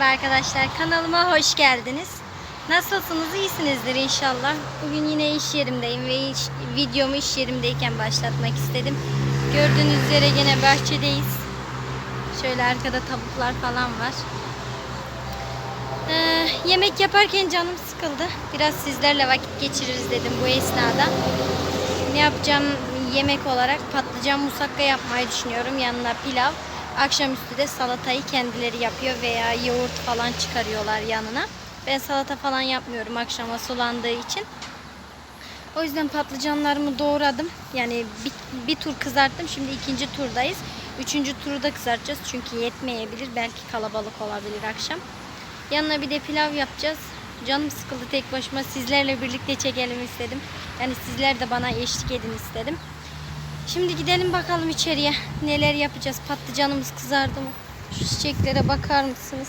Merhaba arkadaşlar kanalıma hoş geldiniz. Nasılsınız? İyisinizdir inşallah. Bugün yine iş yerimdeyim ve iş, videomu iş yerimdeyken başlatmak istedim. Gördüğünüz üzere yine bahçedeyiz. Şöyle arkada tavuklar falan var. Ee, yemek yaparken canım sıkıldı. Biraz sizlerle vakit geçiririz dedim bu esnada. Ne yapacağım yemek olarak patlıcan musakka yapmayı düşünüyorum. Yanına pilav. Akşamüstü de salatayı kendileri yapıyor veya yoğurt falan çıkarıyorlar yanına. Ben salata falan yapmıyorum akşama sulandığı için. O yüzden patlıcanlarımı doğradım. Yani bir, bir tur kızarttım. Şimdi ikinci turdayız. Üçüncü turu da kızartacağız. Çünkü yetmeyebilir. Belki kalabalık olabilir akşam. Yanına bir de pilav yapacağız. Canım sıkıldı tek başıma. Sizlerle birlikte çekelim istedim. Yani sizler de bana eşlik edin istedim. Şimdi gidelim bakalım içeriye. Neler yapacağız? Patlıcanımız kızardı mı? Şu çiçeklere bakar mısınız?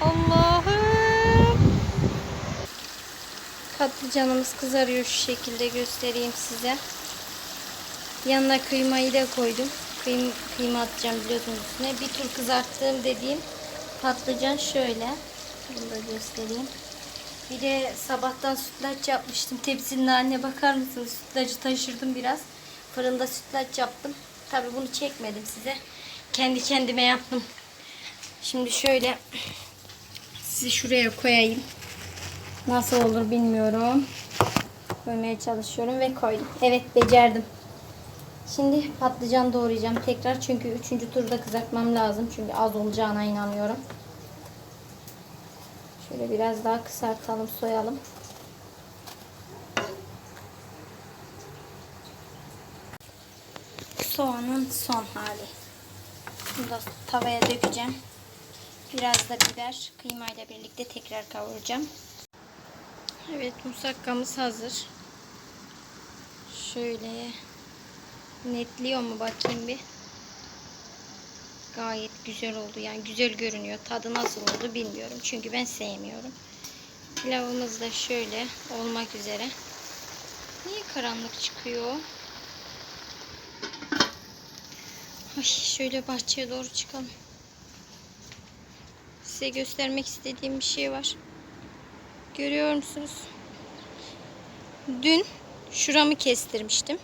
Allah'ım. Patlıcanımız kızarıyor şu şekilde göstereyim size. Yanına kıymayı da koydum. Kıym kıyma atacağım biliyorsunuz üstüne. Bir tur kızarttığım dediğim patlıcan şöyle. Bunu da göstereyim. Bir de sabahtan sütlaç yapmıştım. Tepsinin haline bakar mısınız? Sütlacı taşırdım biraz. Fırında sütlaç yaptım. Tabi bunu çekmedim size. Kendi kendime yaptım. Şimdi şöyle sizi şuraya koyayım. Nasıl olur bilmiyorum. Koymaya çalışıyorum ve koydum. Evet becerdim. Şimdi patlıcan doğrayacağım tekrar. Çünkü üçüncü turda kızartmam lazım. Çünkü az olacağına inanıyorum. Şöyle biraz daha kısaltalım, soyalım. Soğanın son hali. Bunu da tavaya dökeceğim. Biraz da biber, kıymayla birlikte tekrar kavuracağım. Evet, musakkamız hazır. Şöyle netliyor mu bakayım bir. Gayet güzel oldu. Yani güzel görünüyor. Tadı nasıl oldu bilmiyorum. Çünkü ben sevmiyorum. Pilavımız da şöyle olmak üzere. Niye karanlık çıkıyor? Ay şöyle bahçeye doğru çıkalım. Size göstermek istediğim bir şey var. Görüyor musunuz? Dün şuramı kestirmiştim.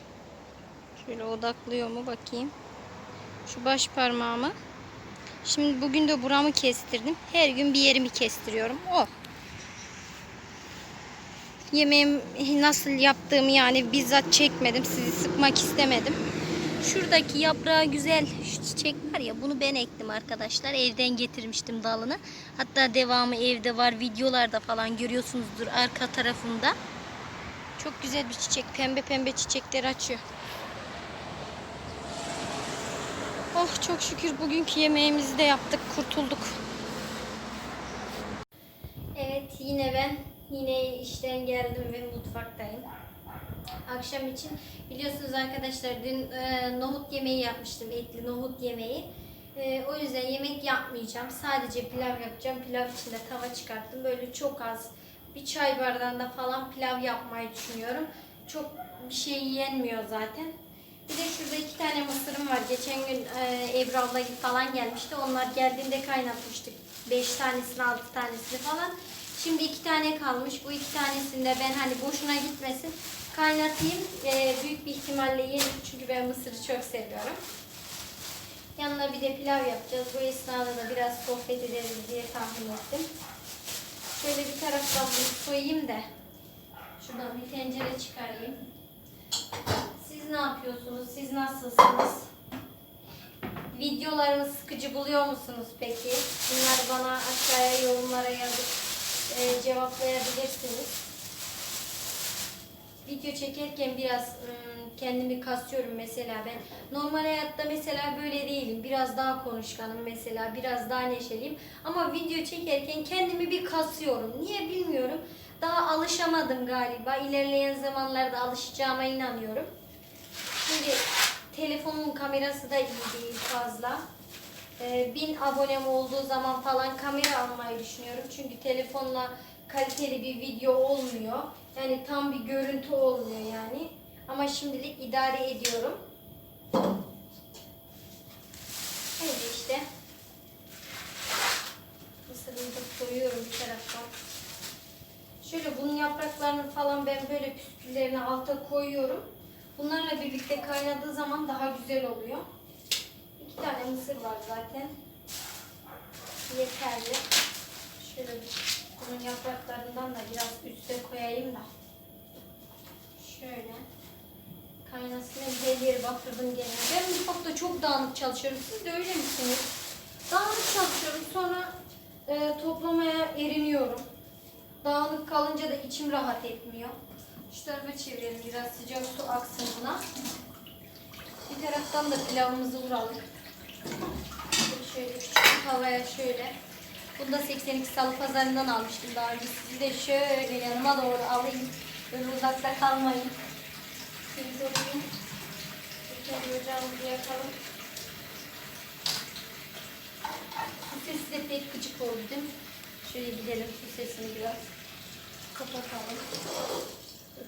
Şöyle odaklıyor mu bakayım. Şu baş parmağımı. Şimdi bugün de buramı kestirdim. Her gün bir yerimi kestiriyorum. O. Yemeğim nasıl yaptığımı yani bizzat çekmedim. Sizi sıkmak istemedim. Şuradaki yaprağı güzel şu çiçek var ya bunu ben ektim arkadaşlar. Evden getirmiştim dalını. Hatta devamı evde var. Videolarda falan görüyorsunuzdur arka tarafında. Çok güzel bir çiçek. Pembe pembe çiçekler açıyor. Oh çok şükür bugünkü yemeğimizi de yaptık. Kurtulduk. Evet yine ben yine işten geldim ve mutfaktayım. Akşam için biliyorsunuz arkadaşlar dün e, nohut yemeği yapmıştım. Etli nohut yemeği. E, o yüzden yemek yapmayacağım. Sadece pilav yapacağım. Pilav için de tava çıkarttım. Böyle çok az bir çay bardağında falan pilav yapmayı düşünüyorum. Çok bir şey yenmiyor zaten. Bir de şurada iki tane mısırım var. Geçen gün e, Ebru abla falan gelmişti. Onlar geldiğinde kaynatmıştık. Beş tanesini, altı tanesini falan. Şimdi iki tane kalmış. Bu iki tanesini de ben hani boşuna gitmesin kaynatayım. E, büyük bir ihtimalle yerim. Çünkü ben mısırı çok seviyorum. Yanına bir de pilav yapacağız. Bu esnada da biraz sohbet ederiz diye tahmin ettim. Şöyle bir taraftan bunu soyayım da şuradan bir tencere çıkarayım. Siz ne yapıyorsunuz? Siz nasılsınız? Videolarımı sıkıcı buluyor musunuz peki? Bunları bana aşağıya yorumlara yazıp e, cevaplayabilirsiniz. Video çekerken biraz ım, kendimi kasıyorum mesela ben. Normal hayatta mesela böyle değilim. Biraz daha konuşkanım mesela. Biraz daha neşeliyim. Ama video çekerken kendimi bir kasıyorum. Niye bilmiyorum. Daha alışamadım galiba. İlerleyen zamanlarda alışacağıma inanıyorum. Şimdi telefonun kamerası da iyi değil fazla e, bin abonem olduğu zaman falan kamera almayı düşünüyorum. Çünkü telefonla kaliteli bir video olmuyor. Yani tam bir görüntü olmuyor yani. Ama şimdilik idare ediyorum. Öyle işte. Mısırını da koyuyorum bir taraftan. Şöyle bunun yapraklarını falan ben böyle püsküllerini alta koyuyorum. Bunlarla birlikte kaynadığı zaman daha güzel oluyor. İki tane mısır var zaten. Yeterli. Şöyle bunun yapraklarından da biraz üste koyayım da. Şöyle. Kaynasın her yeri batırdım gene. Ben mutfakta çok dağınık çalışıyorum. Siz de öyle misiniz? Dağınık çalışıyorum. Sonra e, toplamaya eriniyorum. Dağınık kalınca da içim rahat etmiyor. Şu tarafa çevirelim. Biraz sıcak su aksın buna. Bir taraftan da pilavımızı vuralım. Şöyle küçük bir tavaya şöyle. Bunu da 82 Salı Pazarı'ndan almıştım daha önce. Sizi de şöyle yanıma doğru alayım. Böyle uzakta kalmayın. Şimdi koyayım. Kendi ocağımızı yakalım. Su sesi de pek gıcık oldu değil mi? Şöyle gidelim su sesini biraz kapatalım.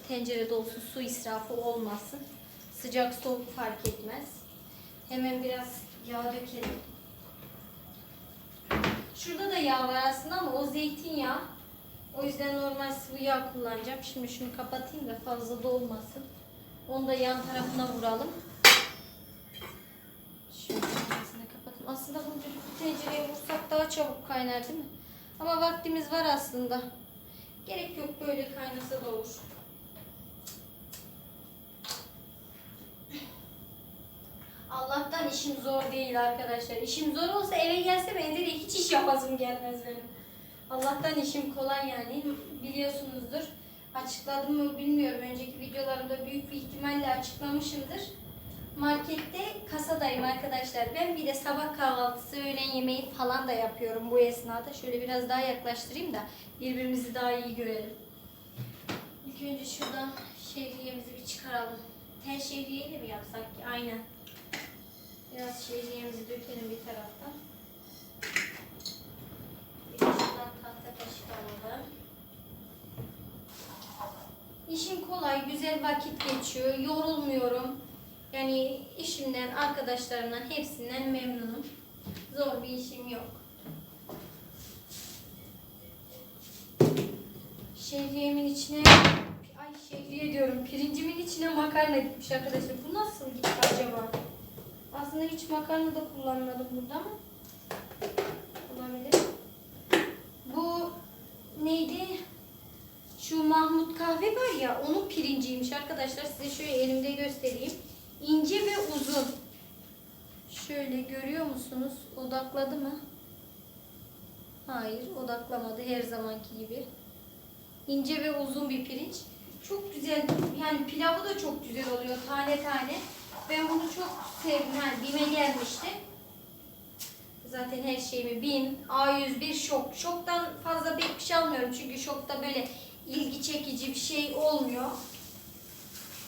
Tencerede olsun su israfı olmasın. Sıcak soğuk fark etmez. Hemen biraz yağ dökelim. Şurada da yağ var aslında ama o zeytinyağı. O yüzden normal sıvı yağ kullanacağım. Şimdi şunu kapatayım da fazla da olmasın. Onu da yan tarafına vuralım. Şöyle kapatayım. Aslında bunu düdüklü tencereye vursak daha çabuk kaynar değil mi? Ama vaktimiz var aslında. Gerek yok böyle kaynasa da olur. Allah'tan işim zor değil arkadaşlar. İşim zor olsa eve gelsem evde de hiç iş yapasım gelmez benim. Allah'tan işim kolay yani. Biliyorsunuzdur. Açıkladım mı bilmiyorum. Önceki videolarımda büyük bir ihtimalle açıklamışımdır. Markette kasadayım arkadaşlar. Ben bir de sabah kahvaltısı, öğlen yemeği falan da yapıyorum bu esnada. Şöyle biraz daha yaklaştırayım da birbirimizi daha iyi görelim. İlk önce şuradan şehriyemizi bir çıkaralım. Tel şehriyeyle mi yapsak? Aynen. Biraz şehriyemizi dökelim bir taraftan. Bir de şuradan tahta kaşık alalım. İşim kolay, güzel vakit geçiyor, yorulmuyorum. Yani işimden, arkadaşlarımdan hepsinden memnunum. Zor bir işim yok. Şehriyemin içine, ay şehriye diyorum, pirincimin içine makarna gitmiş arkadaşlar. Bu nasıl gitti acaba? Aslında hiç makarna da kullanmadım burada ama olabilir. Bu neydi? Şu Mahmut kahve var ya onun pirinciymiş arkadaşlar. Size şöyle elimde göstereyim. İnce ve uzun. Şöyle görüyor musunuz? Odakladı mı? Hayır odaklamadı her zamanki gibi. İnce ve uzun bir pirinç. Çok güzel yani pilavı da çok güzel oluyor tane tane. Ben bunu çok sevdim. Yani BİM'e gelmişti. Zaten her şeyimi BİM, A101, Şok. Şok'tan fazla bir şey almıyorum. Çünkü Şok'ta böyle ilgi çekici bir şey olmuyor.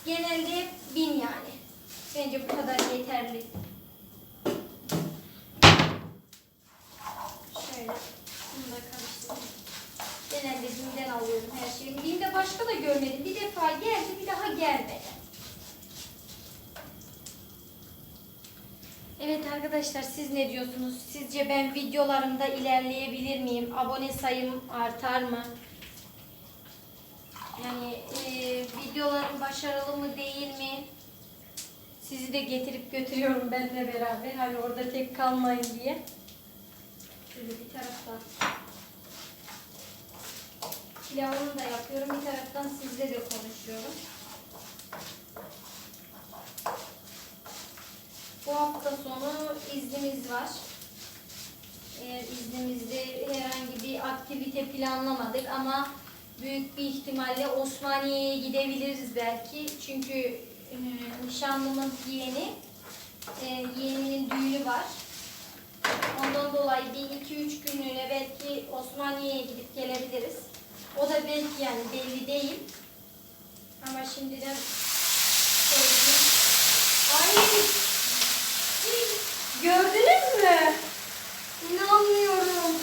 Genelde hep BİM yani. Bence bu kadar yeterli. Şöyle bunu da karıştırayım. Genelde BİM'den alıyorum her şeyi. BİM'de başka da görmedim. Bir defa geldi bir daha gelmedi. Evet arkadaşlar siz ne diyorsunuz? Sizce ben videolarımda ilerleyebilir miyim? Abone sayım artar mı? Yani e, videolarım başarılı mı değil mi? Sizi de getirip götürüyorum benimle beraber. Hani orada tek kalmayın diye. Şöyle bir taraftan pilavını da yapıyorum. Bir taraftan sizle de konuşuyorum. Bu hafta sonu iznimiz var. Eğer iznimizde herhangi bir aktivite planlamadık ama büyük bir ihtimalle Osmaniye'ye gidebiliriz belki. Çünkü e, nişanlımın yeğeni, e, yeğeninin düğünü var. Ondan dolayı bir iki üç günlüğüne belki Osmaniye'ye gidip gelebiliriz. O da belki yani belli değil. Ama şimdiden söyleyeyim. Ay! Gördünüz mü? İnanmıyorum.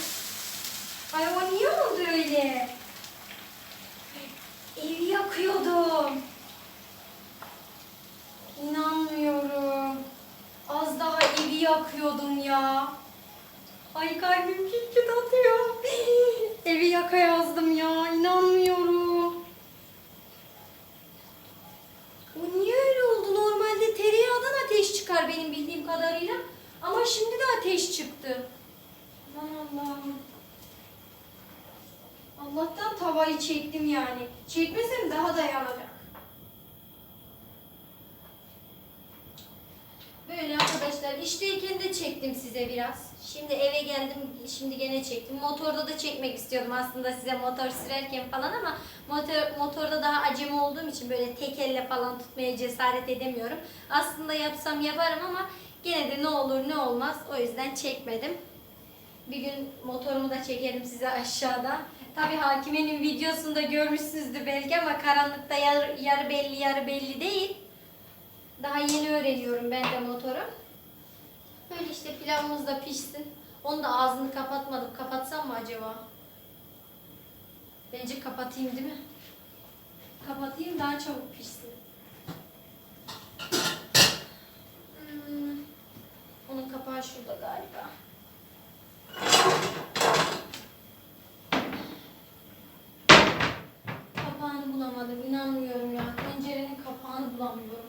Ay o niye oldu öyle? Evi yakıyordum. İnanmıyorum. Az daha evi yakıyordum ya. Ay kalbim küt küt atıyor. evi yaka yazdım ya. İnanmıyorum. O niye öyle oldu? Normalde tereyağdan ateş çıkar benim bildiğim kadarıyla. Aa şimdi de ateş çıktı. Aman Allah'ım. Allah'tan tavayı çektim yani. Çekmesem daha da yanacak. Böyle arkadaşlar işteyken de çektim size biraz. Şimdi eve geldim şimdi gene çektim. Motorda da çekmek istiyordum aslında size motor sürerken falan ama motor, motorda daha acemi olduğum için böyle tek elle falan tutmaya cesaret edemiyorum. Aslında yapsam yaparım ama gene de ne olur ne olmaz o yüzden çekmedim. Bir gün motorumu da çekerim size aşağıda. Tabii Hakime'nin videosunda görmüşsünüzdür belki ama karanlıkta yarı, yarı belli yarı belli değil. Daha yeni öğreniyorum ben de motoru. Böyle işte pilavımız da pişsin. Onu da ağzını kapatmadım. Kapatsam mı acaba? Bence kapatayım değil mi? Kapatayım daha çabuk pişsin. Hmm. Onun kapağı şurada galiba. Bulamadım. İnanmıyorum ya. Tencerenin kapağını bulamıyorum.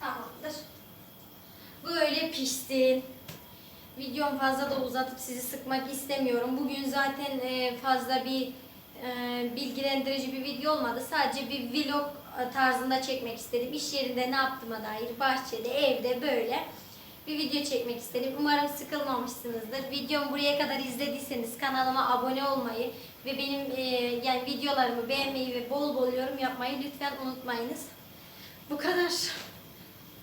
Tamamdır. Böyle pişsin. Videom fazla da uzatıp sizi sıkmak istemiyorum. Bugün zaten e, fazla bir e, bilgilendirici bir video olmadı. Sadece bir vlog tarzında çekmek istedim. İş yerinde ne yaptığıma dair, bahçede, evde böyle bir video çekmek istedim. Umarım sıkılmamışsınızdır. Videomu buraya kadar izlediyseniz kanalıma abone olmayı ve benim e, yani videolarımı beğenmeyi ve bol bol yorum yapmayı lütfen unutmayınız. Bu kadar.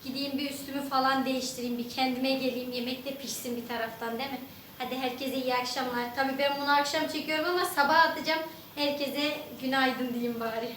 Gideyim bir üstümü falan değiştireyim, bir kendime geleyim, yemek de pişsin bir taraftan değil mi? Hadi herkese iyi akşamlar. Tabii ben bunu akşam çekiyorum ama sabah atacağım. Herkese günaydın diyeyim bari.